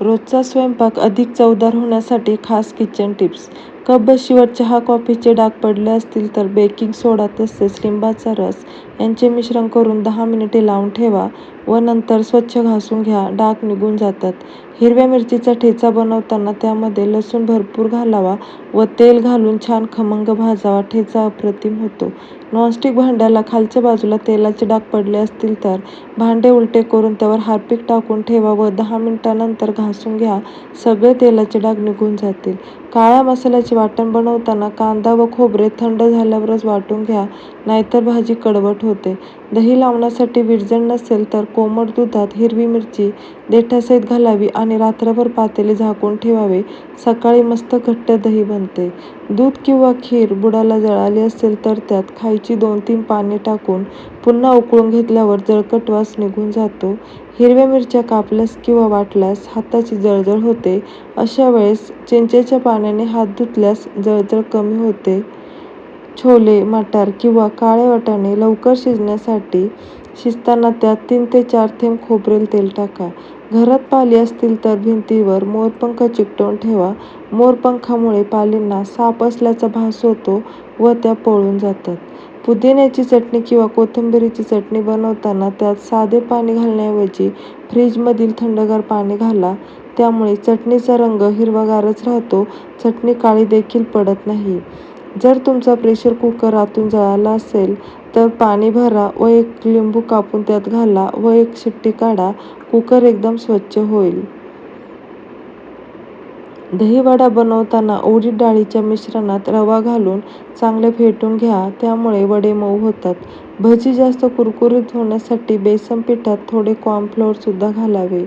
रोजचा स्वयंपाक अधिक चवदार होण्यासाठी खास किचन टिप्स कपबशीवर चहा कॉफीचे डाग पडले असतील तर बेकिंग सोडा तसेच लिंबाचा रस यांचे मिश्रण करून दहा मिनिटे लावून ठेवा व नंतर स्वच्छ घासून घ्या. डाग निघून जातात. हिरव्या मिरचीचा ठेचा बनवताना त्यामध्ये लसूण भरपूर घालावा व तेल घालून छान खमंग भाजावा. ठेचा अप्रतिम होतो. नॉनस्टिक भांड्याला खालच्या बाजूला तेलाचे डाग पडले असतील तर भांडे उलटे करून त्यावर हार्पिक टाकून ठेवा व दहा मिनिटानंतर घासून घ्या. सगळे तेलाचे डाग निघून जातील. काळ्या मसाल्याचे वाटण बनवताना कांदा व खोबरे थंड झाल्यावरच वाटून घ्या नाहीतर भाजी कडवट होते. दही लावण्यासाठी विरजण नसेल तर कोमट दुधात हिरवी मिरची देठासहित घालावी आणि रात्रभर पातेले झाकून ठेवावे. सकाळी मस्त घट्ट दही बनते. दूध किंवा खीर बुडाला जळाली असेल तर त्यात खायची दोन तीन पाने टाकून पुन्हा उकळून घेतल्यावर जळकट वास निघून जातो. हिरव्या मिरच्या कापल्यास किंवा वाटल्यास हाताची जळजळ होते. अशा वेळेस चिंचेच्या पाण्याने हात धुतल्यास जळजळ कमी होते. छोले मटार किंवा काळे वाटाणे लवकर शिजण्यासाठी शिजताना त्यात तीन ते चार थेंब खोबरेल तेल टाका. घरात पाली असतील तर भिंतीवर मोरपंख चिकटवून ठेवा. मोरपंखामुळे पालींना साप असल्याचा भास होतो व त्या पळून जातात. पुदिन्याची चटणी किंवा कोथिंबिरीची चटणी बनवताना त्यात साधे पाणी घालण्याऐवजी फ्रीजमधील थंडगार पाणी घाला. त्यामुळे चटणीचा रंग हिरवागारच राहतो. चटणी काळी देखील पडत नाही. जर तुमचा प्रेशर कुकर आतून जळाला असेल तर पाणी भरा व एक लिंबू कापून त्यात घाला व एक शिट्टी काढा. कुकर एकदम स्वच्छ होईल. दहीवडा बनवताना उडीद डाळीच्या मिश्रणात रवा घालून चांगले फेटून घ्या. त्यामुळे वडे मऊ होतात. भजी जास्त कुरकुरीत होण्यासाठी बेसन पिठात थोडे कॉर्नफ्लोअर सुद्धा घालावे.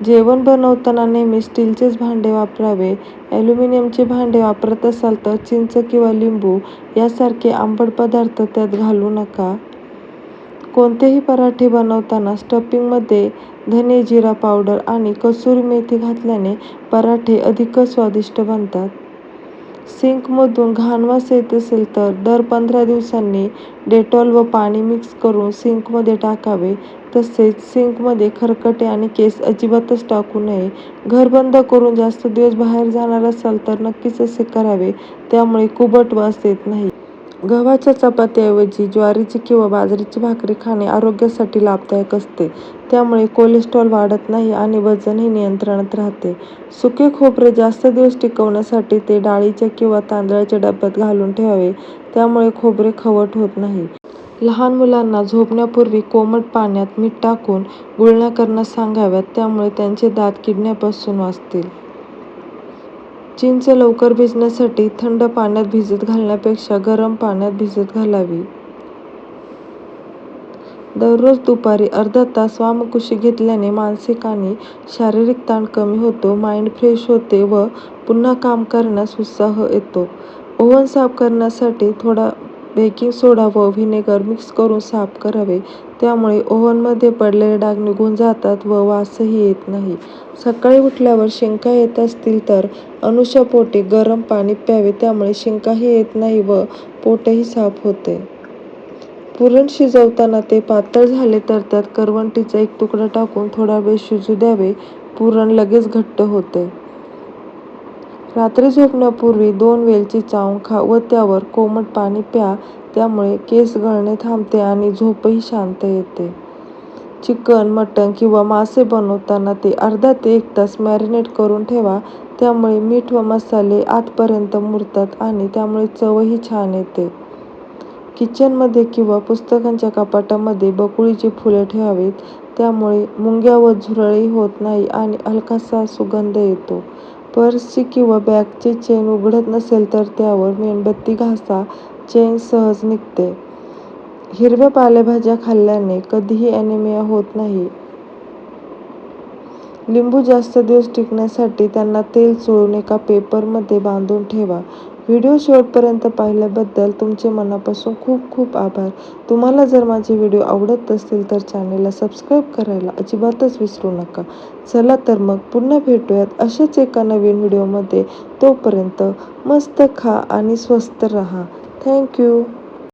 जेवण बनवताना नेहमी स्टीलचेच भांडे वापरावे. ॲल्युमिनियमचे भांडे वापरत असाल तर चिंच किंवा लिंबू यासारखे आंबट पदार्थ त्यात घालू नका. कोणतेही पराठे बनवताना स्टफिंगमध्ये धने जिरा पावडर आणि कसुरी मेथी घातल्याने पराठे अधिकच स्वादिष्ट बनतात. सिंकमधून घाणवास येत असेल तर दर पंधरा दिवसांनी डेटॉल व पाणी मिक्स करून सिंकमध्ये टाकावे. तसेच सिंकमध्ये खरकटे आणि केस अजिबातच टाकू नये. घर बंद करून जास्त दिवस बाहेर जाणार असाल तर नक्कीच असे करावे त्यामुळे कुबट वास येत नाही. गव्हाच्या चपातीऐवजी ज्वारीची किंवा बाजरीची भाकरी खाणे आरोग्यासाठी लाभदायक असते. त्यामुळे कोलेस्ट्रॉल वाढत नाही आणि वजनही नियंत्रणात राहते. सुके खोबरे जास्त दिवस टिकवण्यासाठी ते डाळीच्या किंवा तांदळाच्या डब्यात घालून ठेवावे त्यामुळे खोबरे खवट होत नाही. लहान मुलांना झोपण्यापूर्वी कोमट पाण्यात मीठ टाकून गुळण्या करण्यास सांगाव्यात त्यामुळे त्यांचे दात किडण्यापासून वाचतील. चिंच लवकर भिजण्यासाठी थंड पाण्यात भिजत घालण्यापेक्षा गरम पाण्यात भिजत घालावी. दररोज दुपारी अर्धा तास वामकुशी घेतल्याने मानसिक आणि शारीरिक ताण कमी होतो माइंड फ्रेश होते व पुन्हा काम करण्यास उत्साह येतो. ओव्हन साफ करण्यासाठी थोडा बेकिंग सोडा व व्हिनेगर मिक्स करून साफ करावे. त्यामुळे ओव्हनमध्ये पडलेले डाग निघून जातात व वासही येत नाही. सकाळी उठल्यावर शिंका येत असतील तर अनुशापोटी गरम पाणी प्यावे त्यामुळे शिंकाही येत नाही व पोटही साफ होते. पुरण शिजवताना ते पातळ झाले तर त्यात करवंटीचा एक तुकडा टाकून थोडा वेळ शिजू द्यावे. पुरण लगेच घट्ट होते. रात्री झोपण्यापूर्वी दोन वेलची चावून खा व त्यावर कोमट पाणी प्या. त्यामुळे केस गळणे थांबते आणि झोपही शांत येते. चिकन मटण किंवा मासे बनवताना ते अर्धा ते एक तास मॅरिनेट करून ठेवा. त्यामुळे मीठ व मसाले आतपर्यंत मुरतात आणि त्यामुळे चवही छान येते. किचनमध्ये किंवा पुस्तकांच्या कपाटामध्ये बकुळीची फुले ठेवावीत. त्यामुळे मुंग्या व झुरळही होत नाही आणि हलकासा सुगंध येतो. पर्सची किंवा बॅगची चेन उघडत नसेल तर त्यावर मेणबत्ती घासा. चेन सहज निघते. हिरव्या पालेभाज्या खाल्ल्याने कधीही ॲनिमिया होत नाही. लिंबू जास्त दिवस टिकण्यासाठी त्यांना तेल चोळून एका पेपरमध्ये बांधून ठेवा. व्हिडिओ शेवटपर्यंत पाहिल्याबद्दल तुमचे मनापासून खूप खूप आभार. तुम्हाला जर माझे व्हिडिओ आवडत असतील तर चॅनेलला सबस्क्राईब करायला अजिबातच विसरू नका. चला तर मग पुन्हा भेटूयात अशाच एका नवीन व्हिडिओमध्ये. तोपर्यंत मस्त खा आणि स्वस्त रहा. थँक्यू.